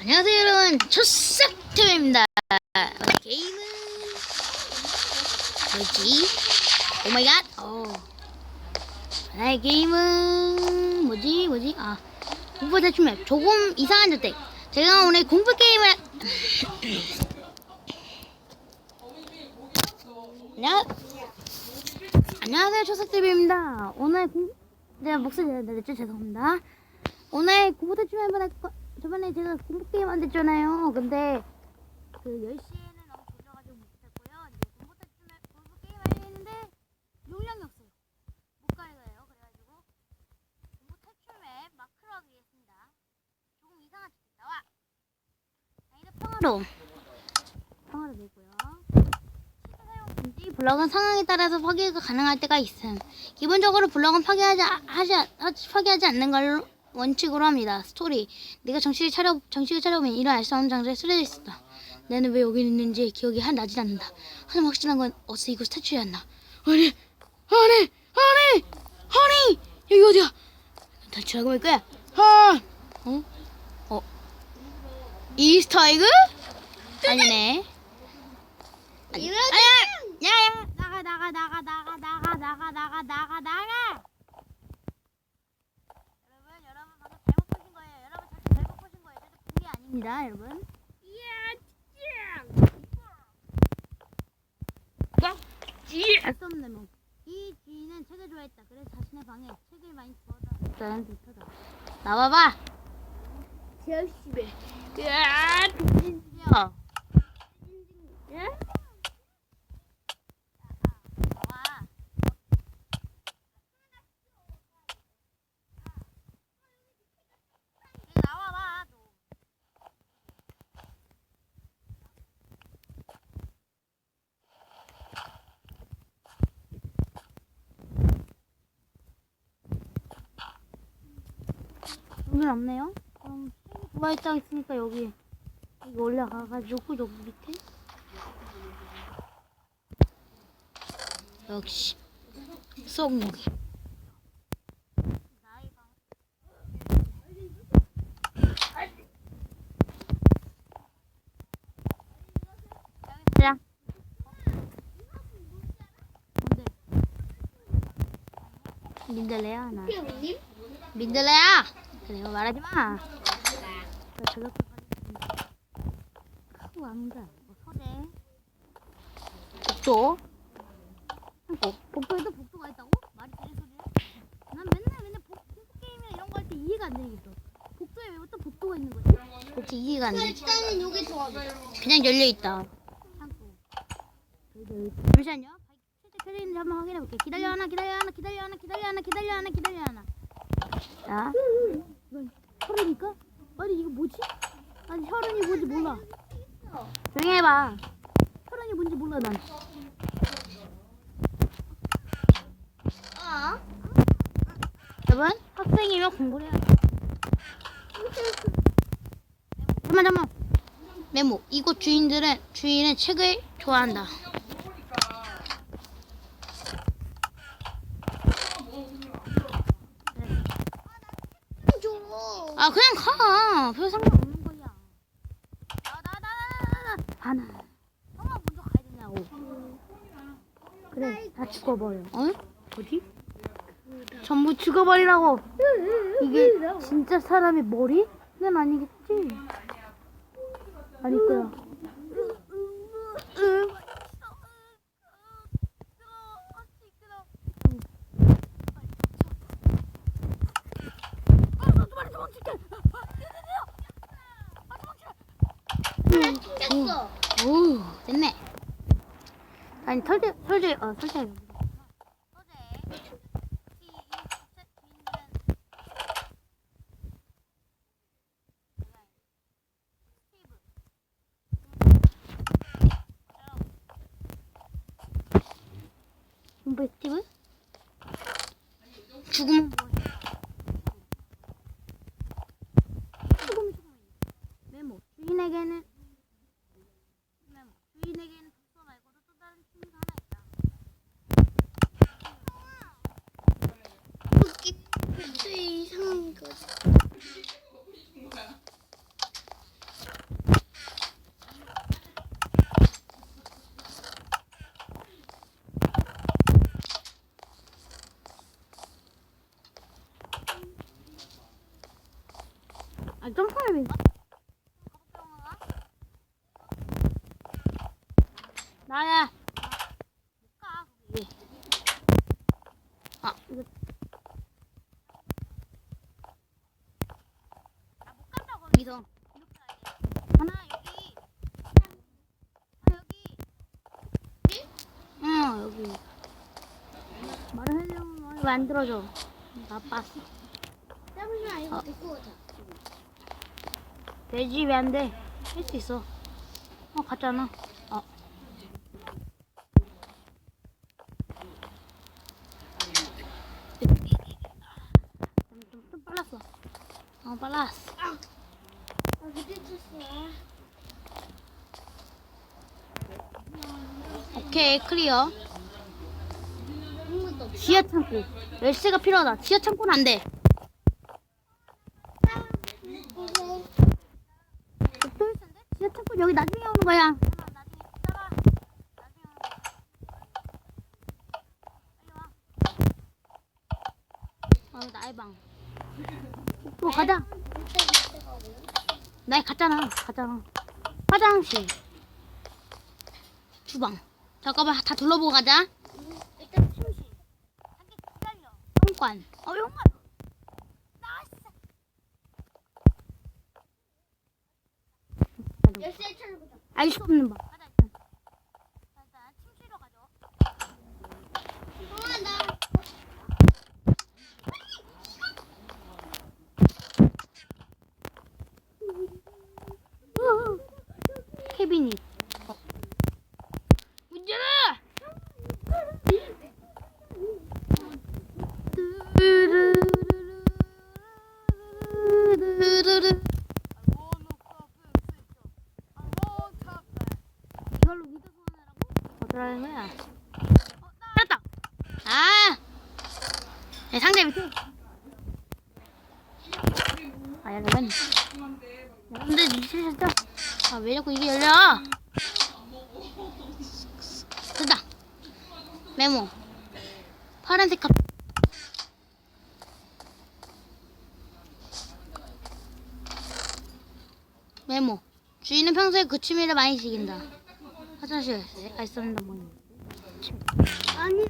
안녕하세요 여러분. 초싹팀입니다. 게임은 뭐지? 오마이갓 어. 오늘 게임은 뭐지? 뭐지? 아 공포 대출맵 조금 이상한 주택 제가 오늘 공포 게임을 안녕. 안녕하세요 초싹TV입니다. 오늘 공 제가 목소리 내냈죠 죄송합니다. 오늘 공포 대출맵을 할 거... 저번에 제가 공포 게임 만들었잖아요. 근데 그 10시에는 너무 졸려가지고 못 했고요. 이제 공포 공포 게임 하려 했는데 용량이 없어요. 못 가요. 그래가지고 공포 탈출 맵 마크로 하기 위해서입니다. 조금 이상한 짓 나와. 아니다 평화로 평화로 되고요. 블럭은 상황에 따라서 파괴가 가능할 때가 있음. 기본적으로 블럭은 파괴하지 하지 파괴하지 않는 걸로 원칙으로 합니다. 스토리. 네가 정신을 차려 정신을 차려보면 이런 알 수 없는 장소에 쓰러져 있었다. 나는 왜 여기 있는지 기억이 한 나진 않는다. 하지만 확실한 건 어서 이곳 탈출해야 한다. 아니, 아니, 아니, 아니, 여기 어디야? 탈출하고 말 거야. 아, 어, 어, 이스터 에그? 아니네. 아니, 야야, 나가, 나가, 나가, 나가, 나가, 나가, 나가. 여러분, 여러분 방금 잘못 보신 거예요. 여러분 절대 잘못 보신 거예요. 아닙니다, 여러분. 알수 없네 뭐. 이 주인은 책을 좋아했다. 그래서 자신의 방에 책을 많이 뜻이다. 나와봐. 열심히. 야, 진짜. 예? 나와. 이리 나와봐, 너. 여긴 없네요. 그럼 좋아했다고 있으니까 여기 여기 올라가가지고 여기 밑에 역시. 뭔데? 민들레야 나. 민들레야. 그래 말하지 마. 저 아닌가? 뭐 서재. 복도. 복 복도에도 복도가 있다고? 말이 되는 소리야? 난 맨날 맨날 복, 공포 게임이나 이런 거 할 때 이해가 안 되겠어. 복도에 왜 또 복도가 있는 거지? 그렇지 이해가 안 돼. 일단은 여기 좋아. 그냥 열려 있다. 잠시만요. 실제 켜져 있는지 한번 확인해 볼게. 기다려 하나, 기다려 하나, 기다려 하나, 기다려 하나, 기다려 하나, 기다려 하나. 자, 이건 혈흔이니까? 아니 이거 뭐지? 아니 혈흔이 뭔지 몰라. 조용히 해봐. 혈흔이 뭔지 몰라 난. 어? 여러분 학생이면 공부를 해야 돼. 잠만 잠만. 메모. 이곳 주인들은 주인은 책을 좋아한다. 줘. 아 그냥 가. 별 상관없는 거야. 나 나 나 나나 하나. 형아 먼저 가야 되냐고. 그래 다 죽어버려. 어? 어디? 전부 죽어버리라고. 이게 진짜 사람의 머리? 는 아니겠지. 아닐 거야. 튕겼어. 오, 됐네. 아니, 설대, 설대, 어, 설대. Thank you. 여기. 말을 하려면 왜안 들어줘? 나빴어. 잠시만 이거 어. 데리고 가자. 되지 왜 안 돼? 할 수 있어. 어 갔잖아. 어. 좀, 좀, 좀 빨랐어. 어 빨랐어. 아 그때 쳤어. 오케이 클리어. 지하 창고. 열쇠가 필요하다. 지하 창고는 안 돼. 지하 창고 여기 나중에 오는 거야. 어 나의 방. 또 가자. 나 갔잖아. 갔잖아. 화장실. 주방. 잠깐만 다 둘러보고 가자. 일단 침실. 한개 현관. 어. 나왔어. 열쇠 찾아보자. 알수 없는 방. 가자 일단. 일단 침실로 가죠. 엄마 나 캐비닛. 어. 문제라. 이걸로 위드 소환하라고? 어쩌라는 거야? 어, 알았다. 아, 내 상대 밑에. 아, 여러분. 여러분들 미치셨죠? 아, 왜 자꾸 이게 열려? 됐다. 메모. 파란색 갑. 메모. 주인은 평소에 그 취미를 많이 즐긴다. 화장실 알선다 모임. 아니야.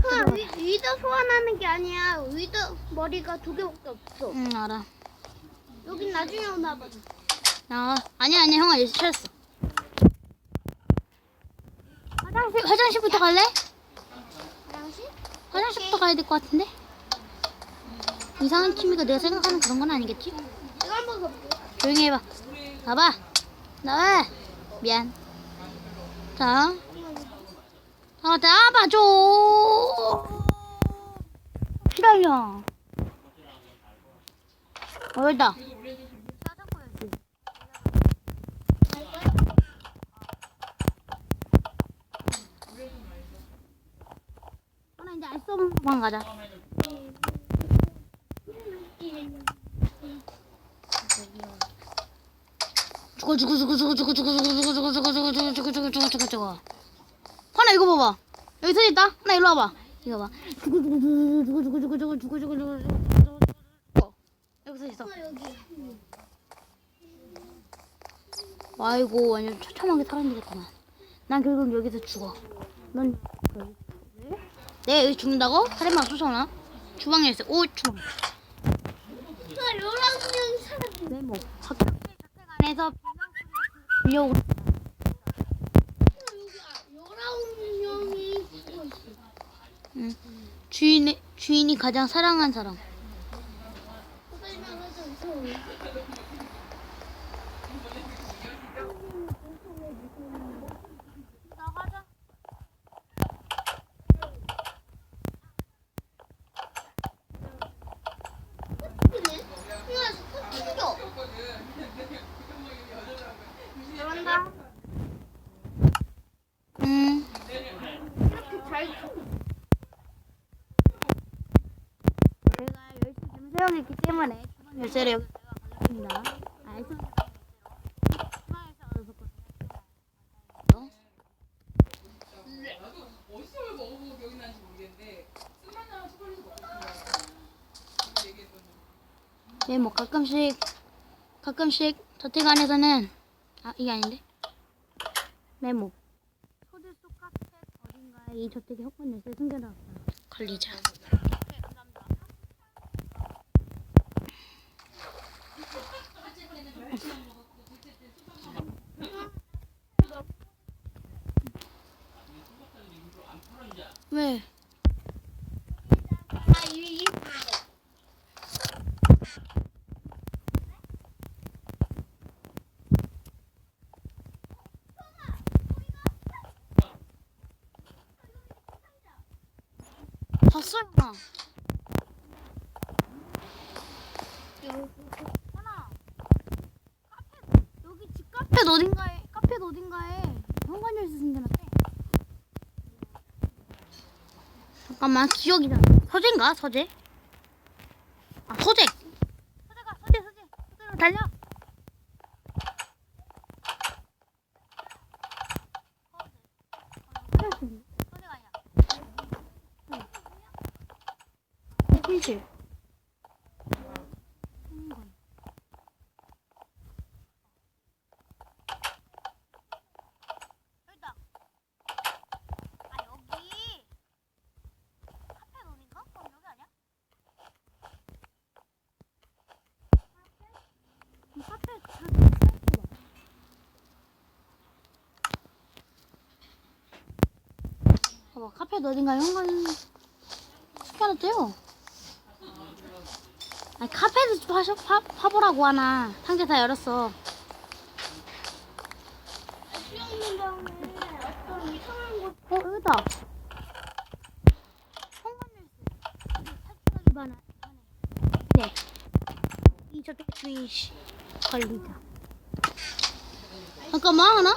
그 위, 위더 소환하는 게 아니야. 위더 머리가 두 개밖에 없어. 응 알아. 여긴 나중에 오나 봐. 아 아니야 아니야 형아 열쇠 찾았어. 화장실 화장실부터 갈래? 화장실? 화장실부터 가야 될 것 같은데. 이상한 취미가 내가 생각하는 그런 건 아니겠지? 이거 한번 가볼게. 조용히 해봐. 나봐. 나와. 미안. 자. 아, 나봐줘. 기다려. 어. 하나 이제 알수 없는 방 가자. 죽어 죽어 죽어 죽어 죽어 죽어 죽어 죽어 죽어 죽어 죽어 죽어 죽어 죽어 죽어 죽어 죽어 하나 이거 봐봐 여기 서 있다 하나 일로 와봐 이거 봐 죽어 죽어 죽어 죽어 죽어 죽어 죽어 죽어 죽어 죽어 죽어 죽어 여기 서 있어 어. 아이고 완전 처참하게 살아내겠구만 난 결국 여기서 죽어 넌 네, 여기 죽는다고? 살인마 쫓아오나? 주방 열쇠 오 주방 아, 살았네. 네모 학교 안에서 위험. 응. 주인 주인이 가장 사랑한 사람. 때문에 주방 열쇠를 여기 제가. 아, 거야. 얘기했더니 네, 뭐 가끔씩 가끔씩 저택 안에서는 아 이게 아닌데 메모 소재 속 카페 어딘가에 이 저택의 혹은 열쇠 숨겨놨다 걸리자 왜? 봤어요 나 하나 카페 여기 집 카페 어딘가에 카페 어딘가에 현관 열쇠 숨겨놨대 잠깐만 기억이 나 서재인가 서재? 아 서재. 서재가 서재 서재. 서재로 달려 서재가 아니야 오픈실 현관 여기다. 아 여기 카페 놈인가? 그럼 여기 아니야? 카페? 카페 다 생각해봐. 봐봐 카페 어딘가 현관 시켜놨대요. 아니 카페도 좀 파셔, 파, 파보라고 하나 상자 다 열었어. 어 여기다. 네. 잠깐만. 하나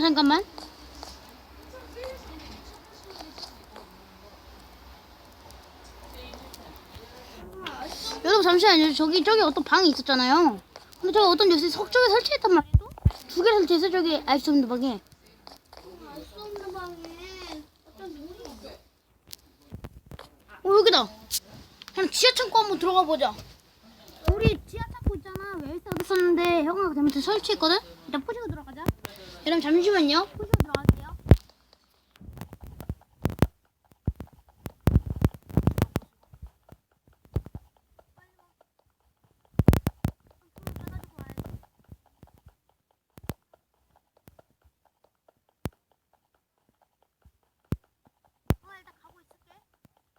잠깐만. 잠시만요. 저기 저기 어떤 방이 있었잖아요. 근데 저기 어떤 요새 석쪽에 설치했단 말이에요. 두 개 설치해서 저기 알 수 없는 방에. 알수 없는 방에 어떤 돌이 있어. 어 여기다. 그럼 지하 창고 한번 들어가 보자. 우리 지하 창고 있잖아. 열쇠 얻었었는데 형아가 잘못해 설치했거든. 일단 포시고 들어가자. 여러분 잠시만요. 포시고 들어갈게요. 어, 일단 가고 있을게.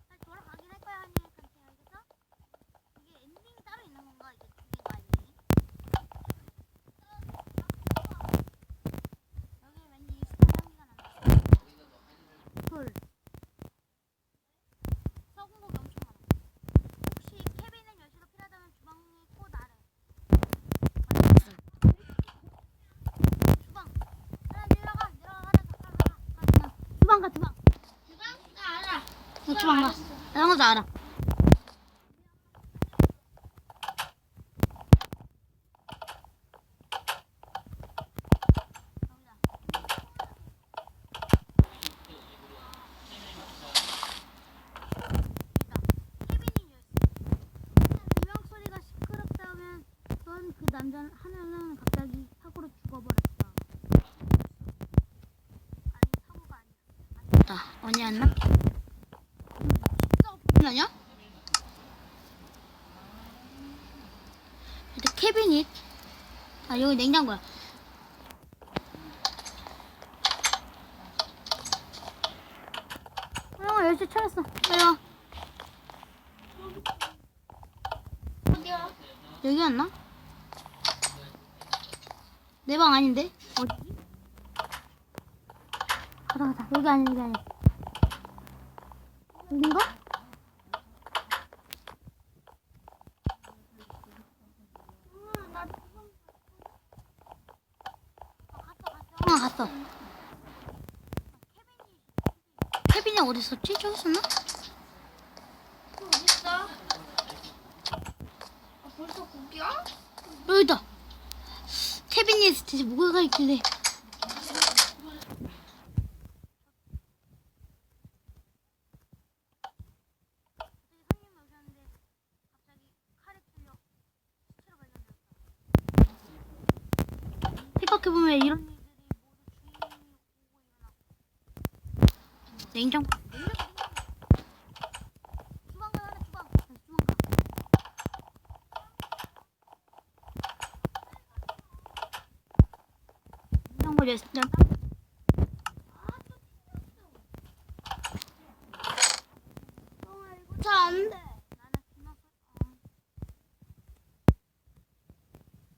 다시 돌아가긴 할 거야, 한이한테 알겠어? 이게 엔딩이 따로 있는 건가? 이게 두개가 엔딩이? 여기 왠지 익숙한 향기가 난다. 헐. 썩은 고기 엄청 많아. 혹시 케빈은 열쇠가 필요하다면 주방에 코 나래. 주방. 하나 내려가, 내려가, 하나 더, 하나, 하나, 하나. 주방 가, 주방. 주방? 나 알아. 어, 주방 가. 나 것도 알아. 넌그 남자 하나는 갑자기 사고로 죽어버렸다. 아니 사고가 아니야. 아니다. 언니였나? 진짜 아니야? 일단 캐비닛. 아 여기 냉장고야. 어 열쇠 찾았어. 빨리 와. 어디야? 여기였나? 내 방 아닌데? 어디지? 가자 가자 여기 아니 여기 아니 여긴가? 나 어 갔어 케빈이 어디 있었지? 저기 있었나? 어디 있어? 아, 벌써 고기야? 여기다 케빈이 대체 뭐가 있길래 생각해보면 이런 일들이 모두 주인이 오고 일어나. 냉장. 주방 가 하나 주방. 다시 주방 가. 냉장고 이제 그냥 잘 안 돼. 나는 김영 소 어.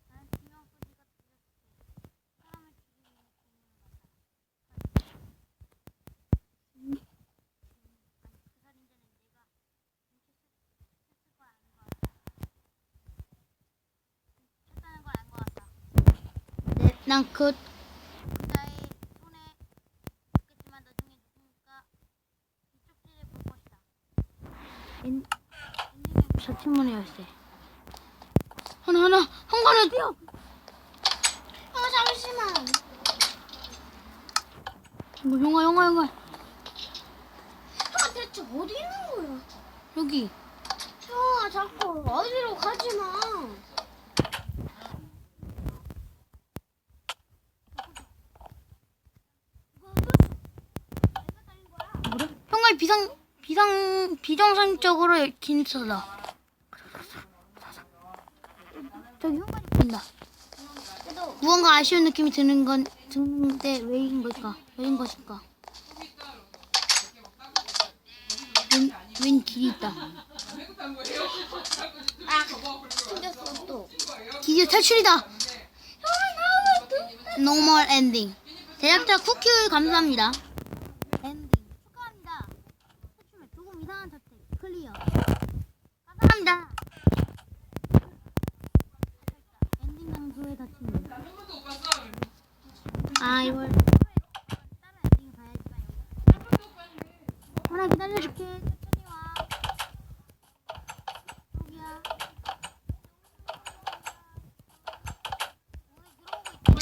나는 김영 소리가 들렸을 때 사람을 죽이는 기분을 받아. 아니 그 살인자는 내가 훔쳤을 걸 아는 거 같아. 훔쳤다는 걸 안 거 같아. 네, 난그 그자의 손에 있겠지만 나중에 누군가 이 쪽지를 볼 것이다. 인, 인 생의 저친문의 열쇠. 하나 하나 한관에 뛰어. 어 잠시만. 이거 영화 영화 영화 아 대체 어디 있는 거야? 여기. 형아 자꾸 어디로 가지 마. 뭐래? 형아 비상 비정상적으로 긴서다. 저기 형관이 보인다. 그래도 무언가 아쉬운 느낌이 드는 건 드는데 왜인 걸까? 왜인 것일까? 웬, 웬 길이 있다. 아 생겼어 또. 드디어 탈출이다. 노멀 엔딩. 제작자 쿠키 감사합니다. 엔딩 축하합니다. 탈출을 조금 이상한 선택 클리어. 감사합니다. 엔딩 장소에 닫힌. 아 이걸 다른 엔딩 봐야지. 하나 기다려줄게. 천천히 와. 여기야.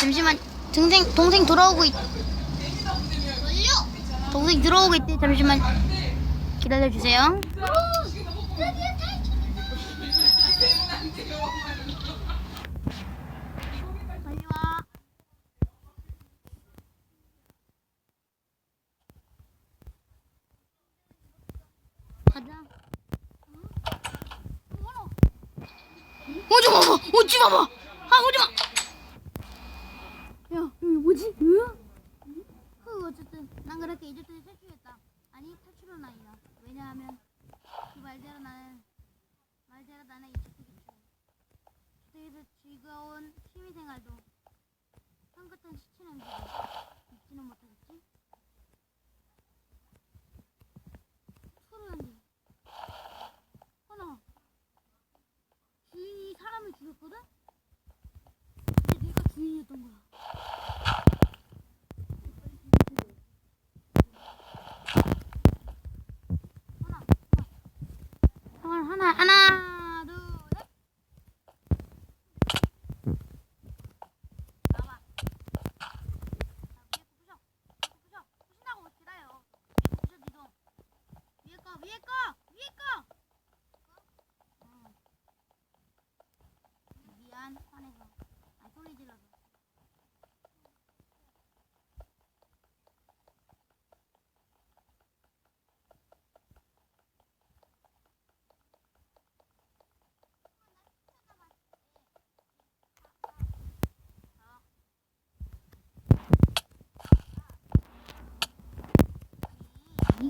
잠시만. 동생 동생 돌아오고 있 동생 들어오고 있대. 잠시만. 기다려 주세요 빨리 와 가자 오지 마봐 오지 마봐 아 오지 마 야, 여기 뭐지? 뭐야? 그 어쨌든 난 그렇게 이집트에 탈출했다. 아니 탈출은 아니다. 왜냐하면 그 말대로 나는 말대로 나는 이집트 기출. 이집트에서 즐거운 취미 생활도 향긋한 시체 냄새도 잊지는 못하겠지. 소리한데. 하나. 주인이 사람을 죽였거든? 근데 내가 주인이었던 거야. 하나, 하나, 하나, 둘, 셋. 나와. 자, 위에 거 부셔. 부셔. 부신다고 기다려. 부셔, 니도. 위에 거, 위에 거, 위에 거. 어. 미안, 화내서. 아, 소리 질러서.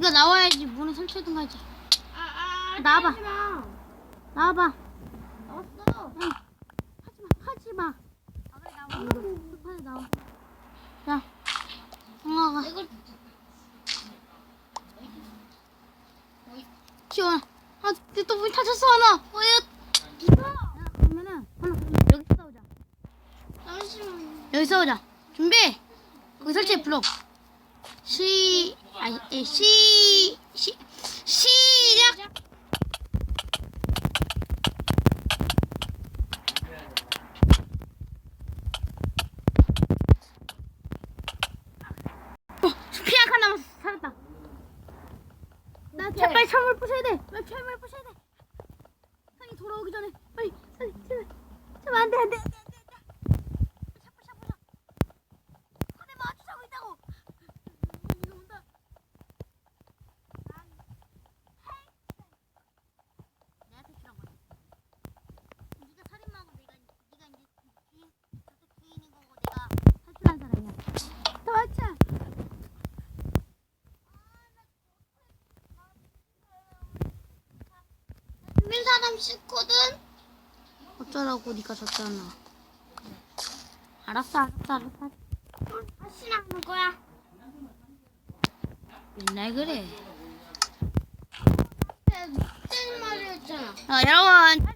네가 나와야지 문을 설치든 가지. 아 아 나와봐. 마. 나와봐. 나왔어. 응. 하지 마. 하지 마. 아 그래 나와. 빨리 나와. 자, 형아가 이거 지원. 아, 또문 닫혔어 하나. 어여. 야, 그러면은 하나 여기 싸우자. 잠시만. 여기 싸우자. 준비. 거기 설치해 블록. 시, 아니, 에, 시, 시, 시작. 어, 피한칸 남았어. 살았다. 나 오케이. 빨리 철물 부셔야 돼. 빨리 철물 부셔야 돼. 형이 돌아오기 전에 빨리 빨리 제발 제발 안돼 안돼 안 씻거든. 어쩌라고 니가 졌잖아. 알았어, 알았어, 알았어. 응, 다시 나는 거야. 맨날 그래. 내 어, 여러분.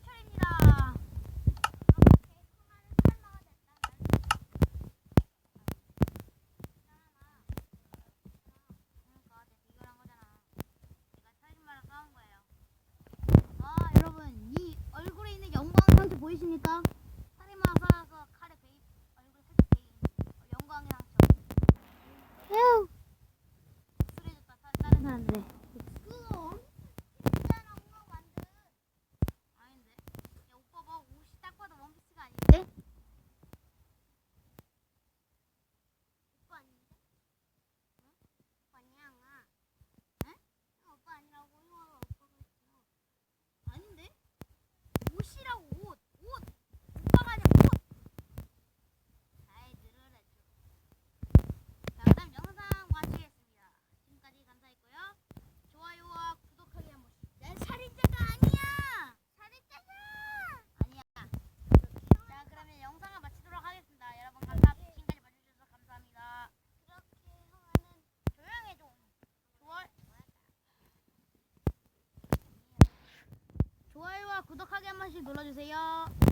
구독하기 한 번씩 눌러주세요.